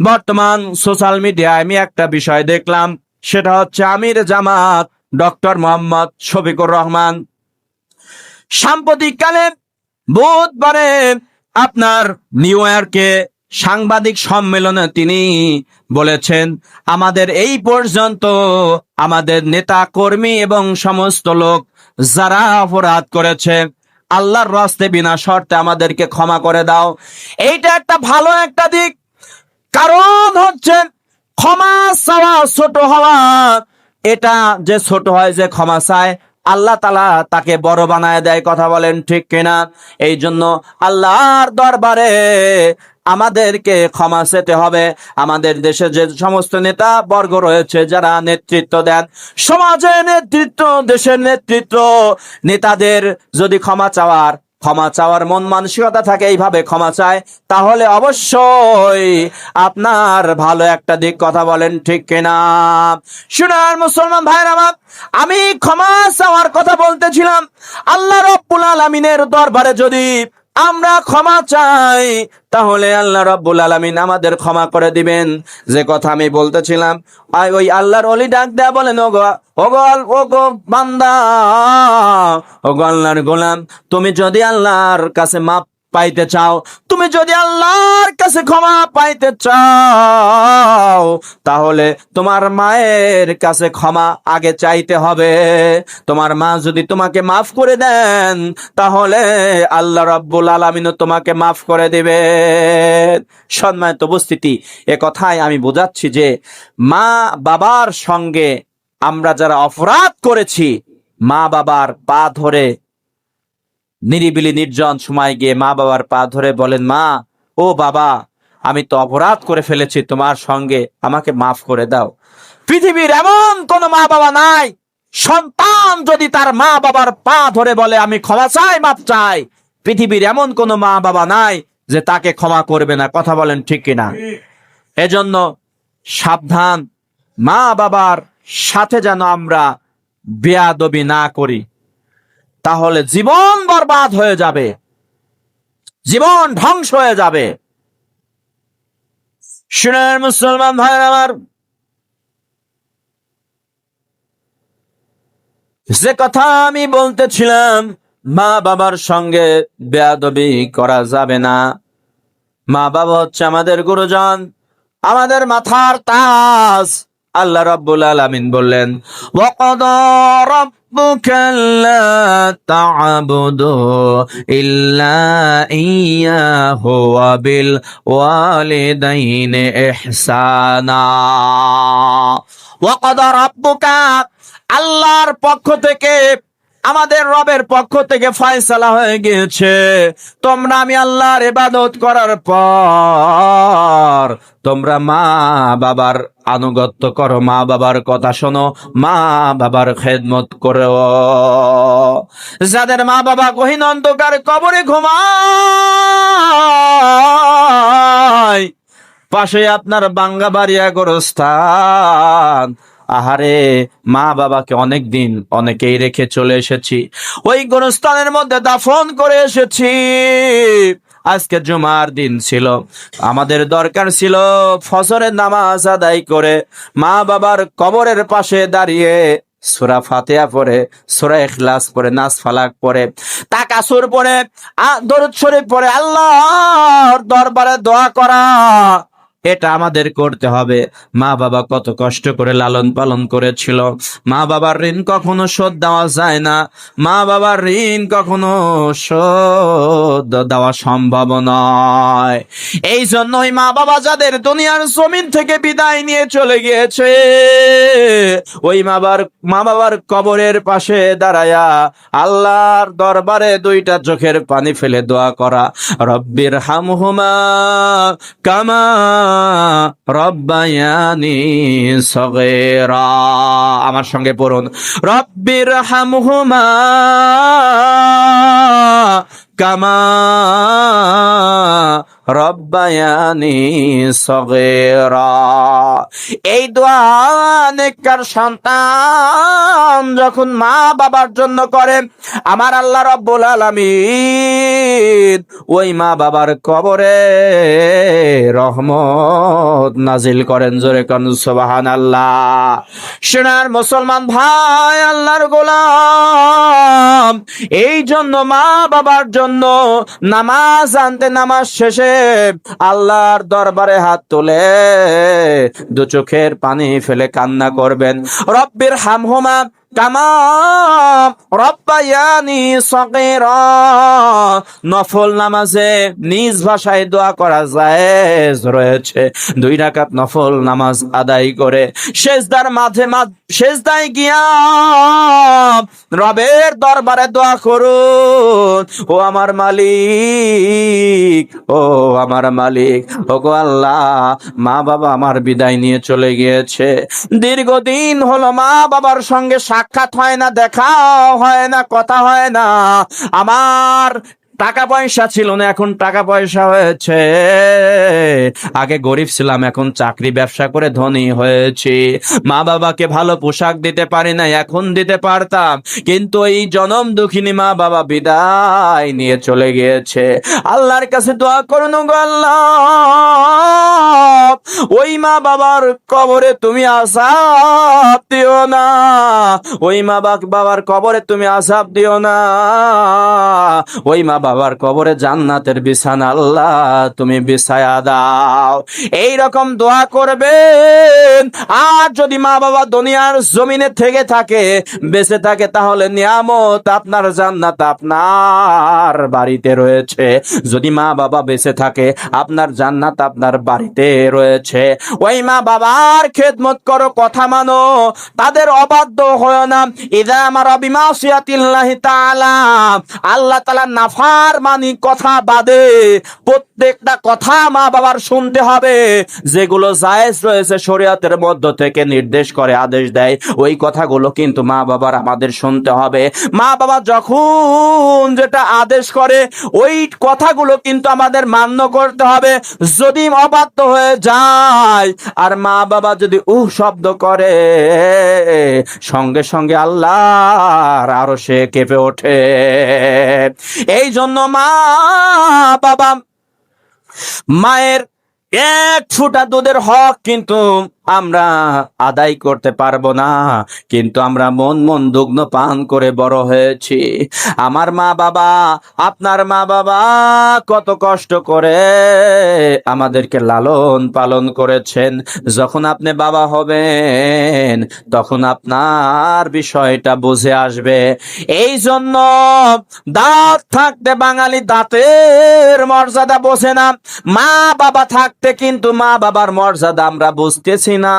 বর্তমান সোশ্যাল মিডিয়ায় আমি একটা বিষয় দেখলাম, সেটা হচ্ছে আমির জামাত, ডক্টর মোহাম্মদ শফিকুর রহমান। সাম্প্রতিককালে বুধবারে আপনার নিউ ইয়র্কে সাংবাদিক সম্মেলনে তিনি বলেছেন, আমাদের এই পর্যন্ত আমাদের নেতা কর্মী এবং সমস্ত লোক যারা অপরাধ করেছে, আল্লাহর রাস্তে বিনা শর্তে আমাদেরকে ক্ষমা করে দাও। এইটা একটা ভালো একটা দিক। কারণ হচ্ছে ক্ষমা চাওয়া ছোট হওয়া। এটা যে ছোট হয় যে ক্ষমা চায়, আল্লাহ তালা তাকে বড় বানায় দেয়, কথা বলেন ঠিক কিনা? এই জন্য আল্লাহর দরবারে আমাদেরকে ক্ষমা চেতে হবে। আমাদের দেশে যে সমস্ত নেতা বর্গ রয়েছে, যারা নেতৃত্ব দেন সমাজের নেতৃত্ব, দেশের নেতৃত্ব, নেতাদের যদি ক্ষমা চাওয়ার ক্ষমা চাওয়ার মন মানসিকতা থাকে, এইভাবে ক্ষমা চায়, তাহলে অবশ্যই আপনার ভালো একটা দিক কথা বলেন, ঠিক কিনা? শুনার মুসলমান ভাই আমার, আমি ক্ষমা চাওয়ার কথা বলতেছিলাম, আল্লাহ রব্বুল আলমিনের দরবারে যদি আমরা ক্ষমা চাই। তাহলে আল্লাহ রব্বুল আলমিন আমাদের ক্ষমা করে দিবেন। যে কথা আমি বলতেছিলাম ওই আল্লাহর অলি ডাক দেয়া বলেন ও গল ও গো বান্দা ও আল্লাহর গোলাম, তুমি যদি আল্লাহর কাছে মাপ পাইতে চাও, তুমি যদি আল্লাহর কাছে ক্ষমা পাইতে চাও তাহলে তোমার মায়ের কাছে ক্ষমা আগে চাইতে হবে। তোমার মা যদি তোমাকে মাফ করে দেন, তাহলে আল্লাহ রাব্বুল আলামিনও তোমাকে মাফ করে দিবে। সম্মানিত উপস্থিতি, এ কথাই আমি বোঝাচ্ছি যে মা বাবার সঙ্গে আমরা যারা অপরাধ করেছি, মা বাবার পা ধরে নিরিবিলি নির্জন সময় গিয়ে মা বাবার পা ধরে বলেন, মা, ও বাবা আমি তো অপরাধ করে ফেলেছি, তোমার সঙ্গে আমাকে মাফ করে দাও। পৃথিবীর এমন কোন মা বাবা নাই। সন্তান যদি তার মা বাবার পা ধরে বলে, আমি ক্ষমা চাই, মাপ চাই। পৃথিবীর এমন কোন মা বাবা নাই যে তাকে ক্ষমা করবে না। কথা বলেন ঠিক কিনা? এজন্য সাবধান মা বাবার সাথে যেন আমরা বেয়াদবি না করি, তাহলে জীবন বরবাদ হয়ে যাবে, জীবন ধ্বংস হয়ে যাবে। শুনেন মুসলমান ভাইয়ের আমার যে কথা আমি বলতেছিলাম, মা বাবার সঙ্গে বেয়াদবি করা যাবে না। মা বাবা হচ্ছে আমাদের গুরুজন, আমাদের মাথার তাজ। আল্লাহ রাব্বুল আলামিন বললেন ওয়াকাদা রাব্বুকা আল্লা তা'বুদু ইল্লা ইয়্যাহু ওয়া বিল ওয়ালিদাইনি ইহসানা। ওয়াকাদা রাব্বুকা, আল্লাহর পক্ষ থেকে আমাদের রবের পক্ষ থেকে ফয়সালা হয়ে গিয়েছে। তোমরা আমি আল্লাহর ইবাদত করার পর তোমরা মা বাবার আনুগত্য করো। মা বাবার কথা শোনো, মা বাবার খেদমত করো যাদের মা বাবা গহীন অন্ধকার কবরে ঘুমায়, পাশে আপনার বাঙ্গা বাড়িয়া গোরস্থান আহারে, মা বাবাকে অনেক দিন অনেকেই রেখে চলে এসেছি। ওই গোরস্থানের মধ্যে দাফন করে এসেছি। আজকে জুমার দিন ছিল। আমাদের দরকার ছিল ফজরের নামাজ আদায় করে। মা বাবার কবরের পাশে দাঁড়িয়ে সুরা ফাতেয়া পরে সুরা ইখলাস পরে নাস ফালাক পরে তাকাসুর পরে দরুদ শরীফ পড়ে, আল্লাহর দরবারে দোয়া করা। এটা আমাদের করতে হবে। মা বাবা কত কষ্ট করে লালন পালন করেছিল। মা বাবার ঋণ কখনো শোধ দেওয়া যায় না। মা বাবার ঋণ কখনো শোধ দেওয়া সম্ভব নয়। এই জন্যই মা বাবা যাদের দুনিয়ার জমিন থেকে বিদায় নিয়ে চলে গিয়েছে, ওই মা বাবার মা বাবার কবরের পাশে দাঁড়ায়া আল্লাহর দরবারে দুইটা চোখের পানি ফেলে দোয়া করা। রব্বির হামহুমা কামা রব্বায়ানি সগেরা। আমার সঙ্গে পড়ুন। রব্বির হামহুমা কামা রব্বায়ানি সগেরা। এই দোয়া নেককার সন্তান যখন মা বাবার জন্য করে, আমার আল্লাহ রব্বুল আলামিন ওই মা বাবার কবরে রহমত নাজিল করেন জোরে কন সুবহান আল্লাহ সোনার মুসলমান ভাই, আল্লাহর গোলাম এই জন্য মা বাবার জন্য নামাজ আনতে নামাজ শেষে আল্লাহর দরবারে হাত তুলে দু চোখের পানি ফেলে কান্না করবেন। রব্বের হামহুমা কামা রব্বায়ানি সগীরা। নফল নামাজে নিজ ভাষায় দোয়া করা জায়েজ রয়েছে। দুই রাকাত নফল নামাজ আদায় করে শেষদার মাঝে শেষদায় গিয়া রবের দরবারে দোয়া করুন। ও আমার মালিক, ও আমার মালিক ও গো আল্লাহ মা বাবা আমার বিদায় নিয়ে চলে গিয়েছে। দীর্ঘদিন হলো মা বাবার সঙ্গে সাক্ষাৎ হয় না দেখা হয় না কথা হয় না। আমার টাকা পয়সা ছিল না, এখন টাকা পয়সা হয়েছে। আগে গরিব ছিলাম, এখন চাকরি ব্যবসা করে ধনী হয়েছি। মা বাবাকে ভালো পোশাক দিতে পারি না এখন দিতে পারতাম। কিন্তু এই জনম দুঃখিনী মা বাবা বিদায় নিয়ে চলে গিয়েছে। আল্লাহর কাছে দোয়া করুন আল্লাহ। ওই মা বাবার কবরে তুমি আসাব দিও না। ওই মা বাবার কবরে তুমি আসাব দিও না। ওই মা বাবার কবরে জান্নাতের বিছানা, আল্লাহ তুমি বিছায়া দাও। এই রকম দোয়া করবেন। আর যদি মা বাবা দুনিয়ার জমিনে থেকে থাকে, বেঁচে থাকে, তাহলে নিয়ামত আপনার জান্নাত আপনার বাড়িতে রয়েছে। যদি মা বাবা বেঁচে থাকে, আপনার জান্নাত আপনার বাড়িতে রয়েছে। ওই মা বাবার খেদমত করো, কথা মানো। তাদের অবাধ্য হয় না। ইদা আমার অবিমাসিয়াতিল্লাহি তাআলা। আল্লাহ তাআলা নাফার মানি কথা বাদে। প্রত্যেকটা কথা মা বাবার শুনতে হবে। যেগুলো জায়েজ রয়েছে শরীয়তের মধ্য থেকে নির্দেশ করে, আদেশ দেয়, ওই কথাগুলো কিন্তু মা বাবার আমাদের শুনতে হবে। মা বাবা যখন যেটা আদেশ করে, ওই কথাগুলো কিন্তু আমাদের মান্য করতে হবে। যদি অবাধ্য হয়ে যায়, আর মা বাবা যদি উহ শব্দ করে, সঙ্গে সঙ্গে আল্লাহ আরও সে কেঁপে ওঠে। এই জন্য মা বাবা মায়ের এক ছোটা দুধের হক কিন্তু আমরা আদায় করতে পারব না, কিন্তু আমরা মন মন দুগ্ন পান করে বড় হয়েছি। আমার মা বাবা, আপনার মা বাবা কত কষ্ট করে আমাদেরকে লালন পালন করেছেন। যখন আপনি বাবা হবেন, তখন আপনার বিষয়টা বুঝে আসবে। এই জন্য দাঁত থাকতে বাঙালি দাঁতের মর্যাদা বোঝে না। মা বাবা থাকতে কিন্তু মা বাবার মর্যাদা আমরা বুঝতেছি না।